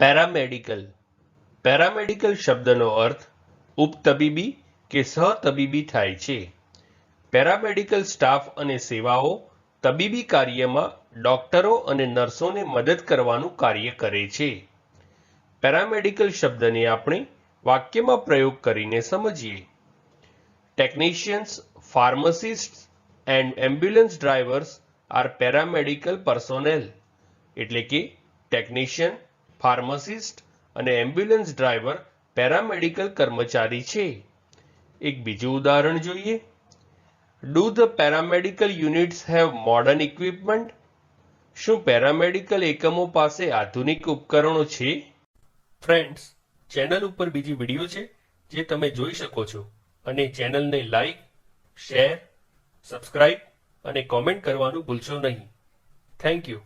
Paramedical. Paramedical શબ્દનો અર્થ ઉપતબીબી કે સહતબીબી થાય છે. પેરામેડિકલ સ્ટાફ અને સેવાઓ તબીબી કાર્યમાં ડોક્ટરો અને નર્સોને મદદ કરવાનું કાર્ય કરે છે. પેરામેડિકલ શબ્દને આપણે વાક્યમાં પ્રયોગ કરીને સમજીએ. Technicians pharmacist and ambulance drivers are paramedical personnel, એટલે કે ટેકનિશિયન ફાર્મસિસ્ટ અને એમ્બ્યુલન્સ ડ્રાઈવર, પેરામેડિકલ કર્મચારી છે. એક બીજું ઉદાહરણ જોઈએ. Do the paramedical units have modern equipment શું પેરામેડિકલ એકમો પાસે આધુનિક ઉપકરણો છે? ફ્રેન્ડ્સ ચેનલ ઉપર બીજી વીડિયો છે, જે તમે જોઈ શકો છો. અને ચેનલને લાઈક શેર સબસ્ક્રાઇબ અને કોમેન્ટ કરવાનું ભૂલશો નહીં. Thank you